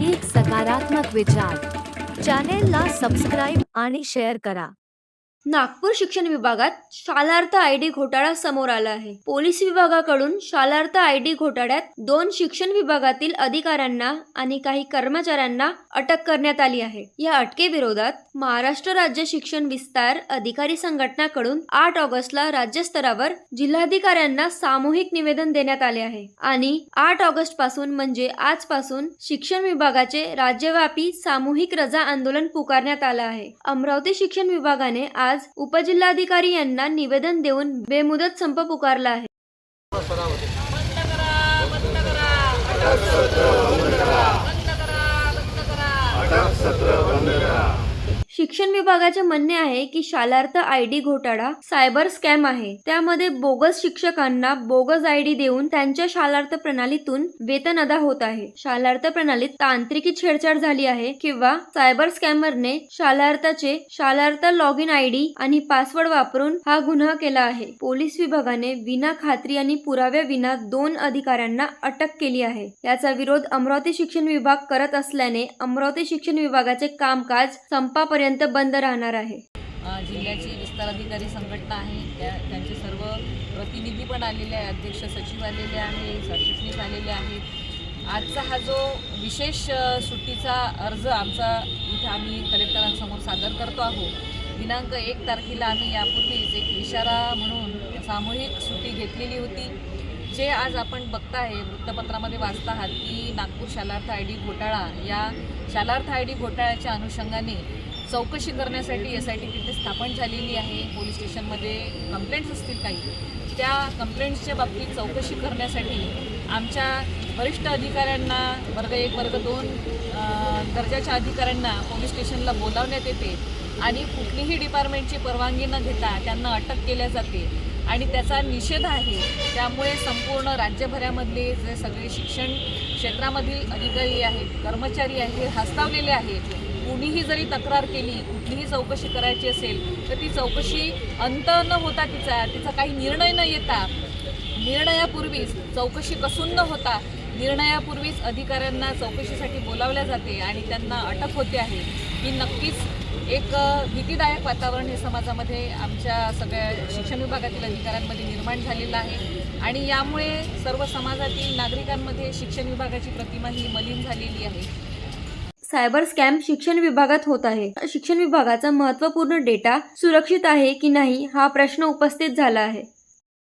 एक सकारात्मक विचार. चॅनेलला सबस्क्राईब आणि शेअर करा. नागपूर शिक्षण विभागात शालार्थ आय डी घोटाळा समोर आला आहे. पोलीस विभागाकडून शालार्थ आय डी घोटाळ्यात दोन शिक्षण विभागातील अधिकाऱ्यांना आणि काही कर्मचाऱ्यांना अटक करण्यात आली आहे. या अटकेविरोधात महाराष्ट्र राज्य शिक्षण विस्तार अधिकारी संघटनाकडून आठ ऑगस्टला राज्यस्तरावर जिल्हाधिकाऱ्यांना सामूहिक निवेदन देण्यात आले आहे आणि आठ ऑगस्टपासून म्हणजे आजपासून शिक्षण विभागाचे राज्यव्यापी सामूहिक रजा आंदोलन पुकारण्यात आलं आहे. अमरावती शिक्षण विभागाने आज उपजिल्हाधिकारी यांना निवेदन देऊन बेमुदत संप पुकारला आहे. शिक्षण विभागाचे म्हणणे आहे की शालार्थ आय डी घोटाळा सायबर स्कॅम आहे. त्यामध्ये बोगस शिक्षकांना बोगस आय डी देऊन त्यांच्या शालार्थ प्रणालीतून वेतन अदा होत आहे. शालार्थ प्रणालीत तांत्रिकी छेडछाड झाली आहे किंवा सायबर स्कॅमरने शालार्थाचे Shalarth log in I D आणि पासवर्ड वापरून हा गुन्हा केला आहे. पोलीस विभागाने विना खात्री आणि पुराव्या विना दोन अधिकाऱ्यांना अटक केली आहे. याचा विरोध अमरावती शिक्षण विभाग करत असल्याने अमरावती शिक्षण विभागाचे कामकाज संपापर्यंत बंद राहणार आहे. जिल्ह्याची विस्तार अधिकारी संघटना आहे. त्या त्यांचे सर्व प्रतिनिधी पण आलेले आहे अध्यक्ष सचिव आलेले आहे सरचिटणीस आलेले आहेत. आजचा हा जो विशेष सुट्टीचा अर्ज आमचा इथे आम्ही कलेक्टरांसमोर सादर करतो आहोत. दिनांक एक तारखेला आम्ही यापूर्वीच एक इशारा म्हणून सामूहिक सुट्टी घेतलेली होती. जे आज आपण बघताय वृत्तपत्रामध्ये वाचता आहात की नागपूर शालार्थ आय डी घोटाळा. या शालार्थ आय डी घोटाळ्याच्या अनुषंगाने चौकशी करण्यासाठी एस आय टी तिथे स्थापन झालेली आहे. पोलीस स्टेशनमध्ये कंप्लेंट्स असतील काही. त्या कंप्लेंट्सच्या बाबतीत चौकशी करण्यासाठी आमच्या वरिष्ठ अधिकाऱ्यांना वर्ग एक वर्ग दोन दर्जाच्या अधिकाऱ्यांना पोलीस स्टेशनला बोलावण्यात येते आणि कुठलीही डिपार्टमेंटची परवानगी न घेता त्यांना अटक केल्या जाते. आणि त्याचा निषेध आहे. त्यामुळे संपूर्ण राज्यभरामधले जे सगळे शिक्षण क्षेत्रामधील अधिकारी आहेत कर्मचारी आहेत हे हस्तावलेले आहेत. कुणीही जरी तक्रार केली कुठलीही चौकशी करायची असेल तर ती चौकशी अंत न होता तिचा तिचा काही निर्णय न येता निर्णयापूर्वीच चौकशी कसून न होता निर्णयापूर्वीच अधिकाऱ्यांना चौकशीसाठी बोलावल्या जाते आणि त्यांना अटक होते आहे. ही नक्कीच एक भीतीदायक वातावरण हे समाजामध्ये आमच्या सगळ्या शिक्षण विभागातील अधिकाऱ्यांमध्ये निर्माण झालेलं आहे. आणि यामुळे सर्व समाजातील नागरिकांमध्ये शिक्षण विभागाची प्रतिमा ही मलिन झालेली आहे. सायबर स्कॅम शिक्षण विभागात होत आहे. शिक्षण विभागाचा महत्त्वपूर्ण डेटा सुरक्षित आहे की नाही हा प्रश्न उपस्थित झाला आहे.